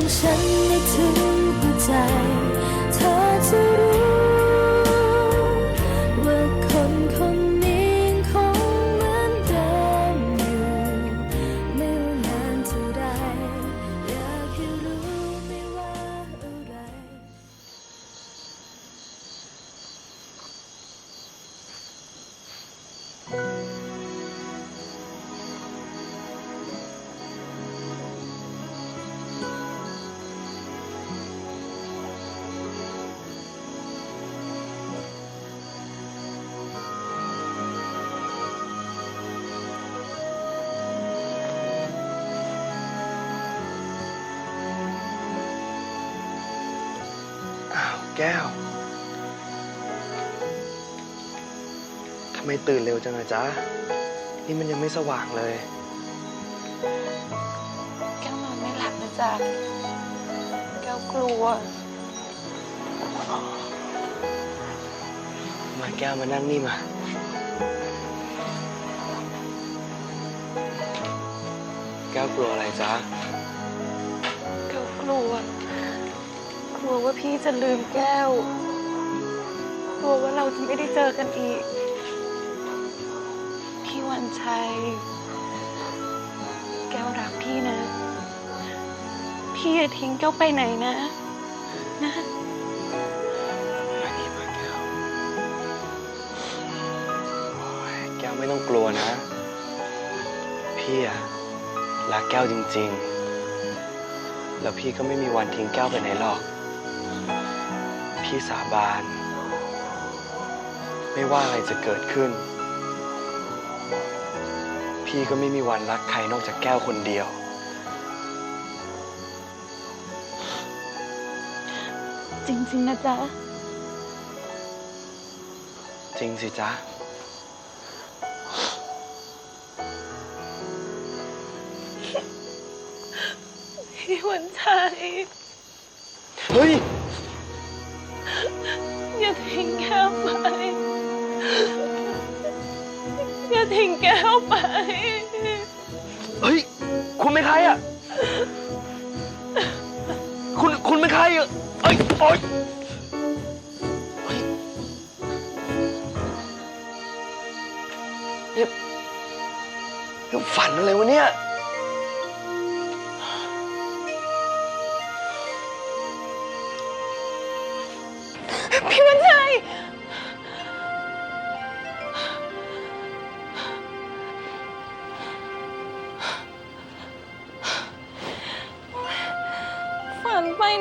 ของฉันไม่ถึงหัวใจ เธอจะรู้ แก้ว ทำไมตื่นเร็วจังอะจ๊ะ นี่มันยังไม่สว่างเลย แก้วนอนไม่หลับนะจ๊ะ แก้วกลัว มาแก้วมานั่งนี่มา แก้วกลัวอะไรจ๊ะ แก้วกลัวกลั วว่าพี่จะลืมแก้ว กลัวว่าเราจะไม่ได้เจอกันอีก พี่วันชัย แก้วรักพี่นะ พี่อย่าทิ้งแก้วไปไหนนะ นะแก้วโอ้ยแก้วไม่ต้องกลัวนะ พี่อะรักแก้วจริง ๆ แล้วพี่ก็ไม่มีวันทิ้งแก้วไปไหนหรอก พี่สาบาน ไม่ว่าอะไรจะเกิดขึ้น พี่ก็ไม่มีวันรักใครนอกจากแก้วคนเดียว จริง ๆ นะจ๊ะ จริงสิจ๊ะ พี่วันชัย เฮ้ย อย่าทิ้งแก้วไป อย่าทิ้งแก้วไป เฮ้ย คุณเป็นใครอะ คุณ คุณเป็นใครอะเอ้ยโอ๊ยเฮ้ยเนี่ยนี่ฝันอะไรวะเนี่ย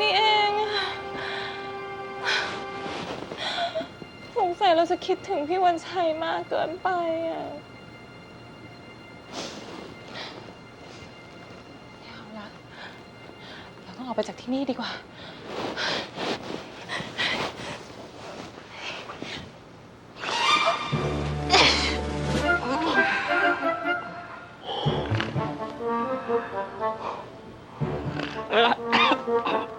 นี่เอง สงสัยเราจะคิดถึงพี่วันชัยมากเกินไปอะเอาละเราต้องออกไปจากที่นี่ดีกว่าคือ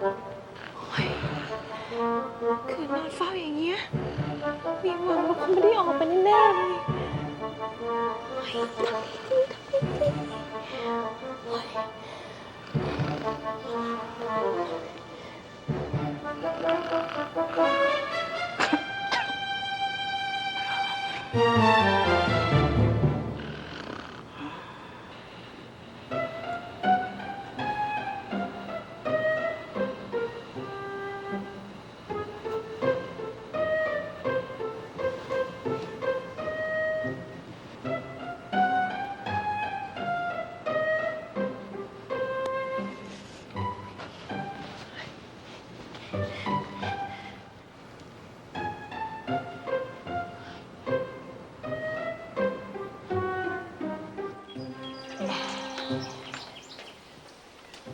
นอนเฝ้าอย่างเงี้ย มีหวังว่าคงไม่ได้ออกไปแน่เลยเฮ้ยทำไมดีทำไมดีเฮ้ย ใค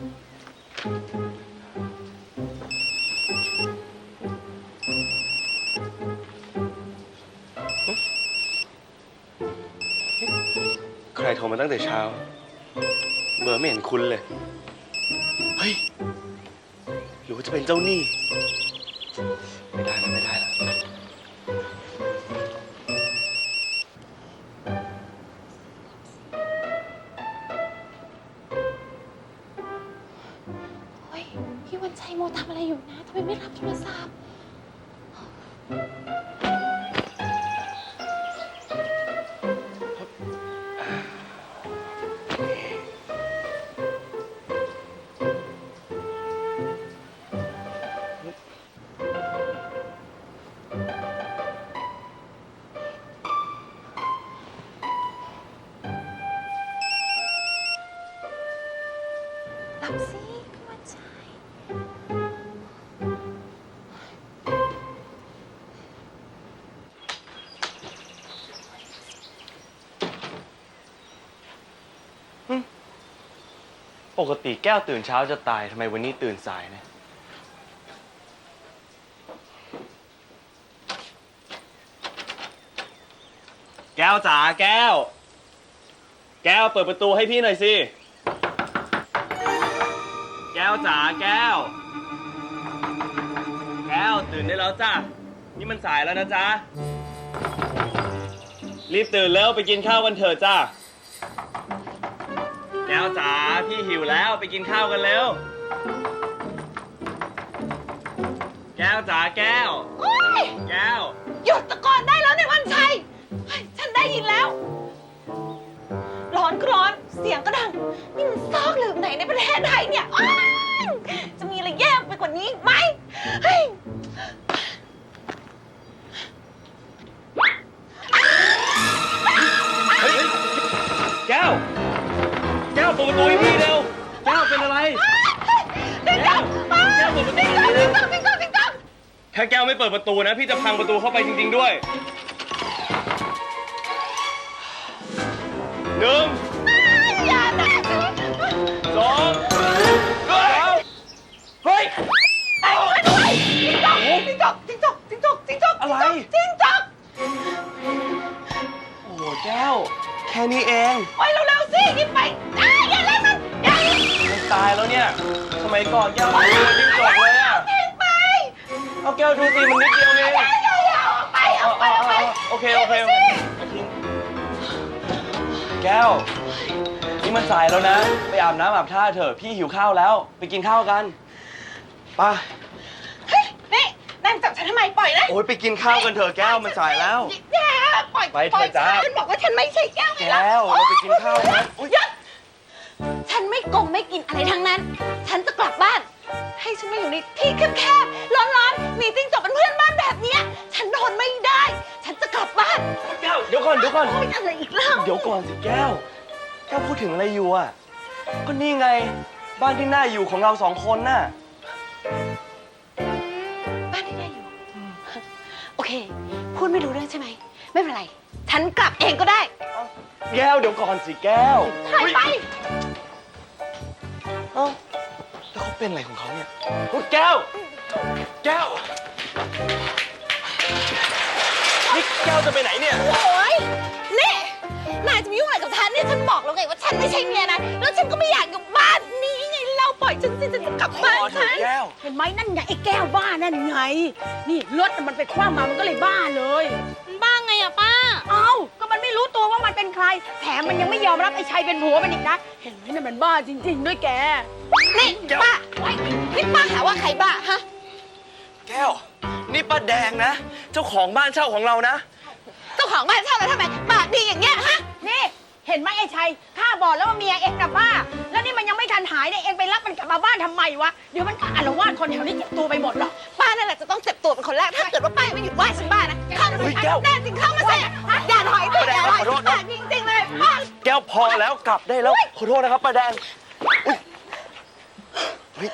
รโทรมาตั้งแต่เช้า เบอร์ไม่เห็นคุณเลย เฮ้ย หรือว่าจะเป็นเจ้าหนี้ ไม่ได้แล้วไม่ได้แล้ว รับสิพี่วันชัยปกติแก้วตื่นเช้าจะตายทำไมวันนี้ตื่นสายเนี่ย แก้วจ๋าแก้ว แก้วเปิดประตูให้พี่หน่อยสิ วจ๋าแก้ว แก้วตื่นได้แล้วจ้ะนี่มันสายแล้วนะจ๊ะรีบตื่นแล้วไปกินข้าวกันเถอะจ้าแก้วจ๋าพี่หิวแล้วไปกินข้าวกันเร็ว แก้วจ๋าแก้ว โอ๊ยแก้ว หยุดตะโกนได้แล้วในวันชัยเฮ้ยฉันได้ยินแล้ว ร้อนก็ร้อน เสียงก็ดัง นี่มันซอกหลืมไหนในประเทศไทยเนี่ยอ้าว จะมีอะไรแย่ไปกว่านี้อีกไหมเฮ้ยเฮ้ยแก้ว แก้วเปิดประตูให้พี่เร็ว แก้วเป็นอะไร ติ๊กต๊อกแก้วเปิดประตู ติ๊กต๊อกติ๊กต๊อกติ๊กต๊อกติ๊กต๊อกถ้าแก้วไม่เปิดประตูนะ พี่จะพังประตูเข้าไปจริง ๆ ด้วยหนึ่ง อย่านะ สอง ค่นี้เองไปเร็วๆสิรีบไปอ้าอย่าเล่นมันอย่าเล่นไม่ตายแล้วเนี่ยสมัยก่อนแก้วไม่ได้จิ้งจกเลยอะทิ้งไปเอาแก้วดูสิมันนิดเดียวเองอย่าอย่าอย่าออกไปออกไปออกไปโอเคโอเคโอเคทิ้งแก้ว นี่มันสายแล้วนะ ไปอาบน้ำอาบท่าเถอะพี่หิวข้าวแล้ว ไปกินข้าวกันไป่ะเฮ้ยนี่นายจับฉันทำไมปล่อยนะโอ้ยไปกินข้าวกันเถอะแก้วมันสายแล้วแย่ปล่อยไปเถอะปล่อยจ้าฉันบอกว่าฉันไม่ใช่แก้วไงล่ะแก้วเราไปกินข้าวกันอุ๊ย หยุดฉันไม่กงไม่กินอะไรทั้งนั้น ฉันจะกลับบ้าน ให้ฉันมาอยู่ในที่แคบๆร้อนๆมีจิ้งจกเป็นเพื่อนบ้านแบบเนี้ย ฉันทนไม่ได้ ฉันจะกลับบ้านแก้วเดี๋ยวก่อนเดี๋ยวก่อน โอ๊ยอะไรอีกเล่าเดี๋ยวก่อนสิแก้ว แก้วพูดถึงอะไรอยู่อะ ก็นี่ไง บ้านที่น่าอยู่ของเราสองคนน่ะ บ้านที่ได้อยู่ โอเค พูดไม่รู้เรื่องใช่ไหม ไม่เป็นไร ฉันกลับเองก็ได้ แก้วเดี๋ยวก่อนสิแก้วหายไป เอ้าแล้วเขาเป็นอะไรของเขาเนี่ยโอ้ยแก้ว แก้ว นี่แก้วจะไปไหนเนี่ย โอ้ยนี่ นายจะมายุ่งอะไรกับฉันเนี่ยฉันบอกแล้วไงว่าฉันไม่ใช่เมียนะแล้วฉันก็ไม่อยากอยู่บ้านนี้ไงเราปล่อยฉันสิฉันจะกลับบ้านพอเถฉัอะนแก้ว เห็นไหมนั่นไงไอ้แก้วบ้านั่นไง นี่รถน่ะมันไปคว้างมามันก็เลยบ้าเลย แถมมันยังไม่ยอมรับไอ้ชัยเป็นผัวมันอีกนะ เห็นไหมน่ะมันบ้าจริง ๆ ด้วยแก นี่ป้าไอ้นี่ป้าหาว่าใครบ้าฮะ แก้ว นี่ป้าแดงนะ เจ้าของบ้านเช่าของเรานะ เจ้าของบ้านเช่าแล้วทำไมปากดีอย่างเงี้ยฮะนี่ เห็นไหมไอ้ชัยข้าบอกแล้วว่าเมียเองนะบ้า แล้วนี่มันยังไม่ทันหายเนี่ยเองไปรับมันกลับมาบ้านทำไมวะ เดี๋ยวมันก็อาละวาดคนแถวนี้เจ็บตัวไปหมดหรอกป้านั่นแหละจะต้องเจ็บตัวเป็นคนแรก ถ้าเกิดว่าป้ายังไม่หยุดว่าฉันบ้านะเข้ามาเฮ้สิยแก้ว แน่จริงเข้ามาสิอย่าถอยสิอย่าถอยขอโทษนะปากจริงๆเลยป้า แก้วพอแล้วกลับได้แล้ว ขอโทษนะครับป้าแดงอุ๊ยเฮ้ย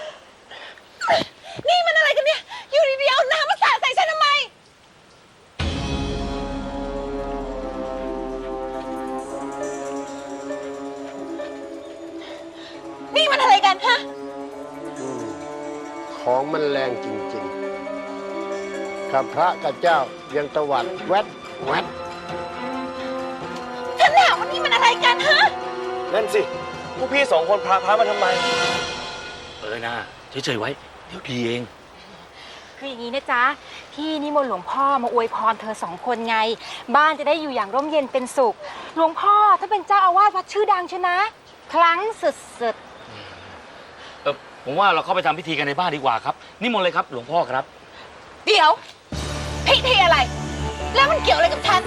กัพระกับเจ้ายังตะวัดแวดแวดฉันหนาวันนี้มันอะไรกันฮะ นั่นสิผู้พี่สองคนพาพระมาทำไม เออนะเฉยๆไว้ เดี๋ยวดีเอง คืออย่างนี้นะจ๊ะ พี่นิมนต์หลวงพ่อมาอวยพรเธอสองคนไง บ้านจะได้อยู่อย่างร่มเย็นเป็นสุข หลวงพ่อถ้าเป็นเจ้าอาวาสวัดชื่อดังชนะ ครั้งสุดเออผมว่าเราเข้าไปทำพิธีกันในบ้านดีกว่าครับ นิมนต์เลยครับ หลวงพ่อครับเดี๋ยว ธีอะไร แล้วมันเกี่ยวอะไรกับฉัน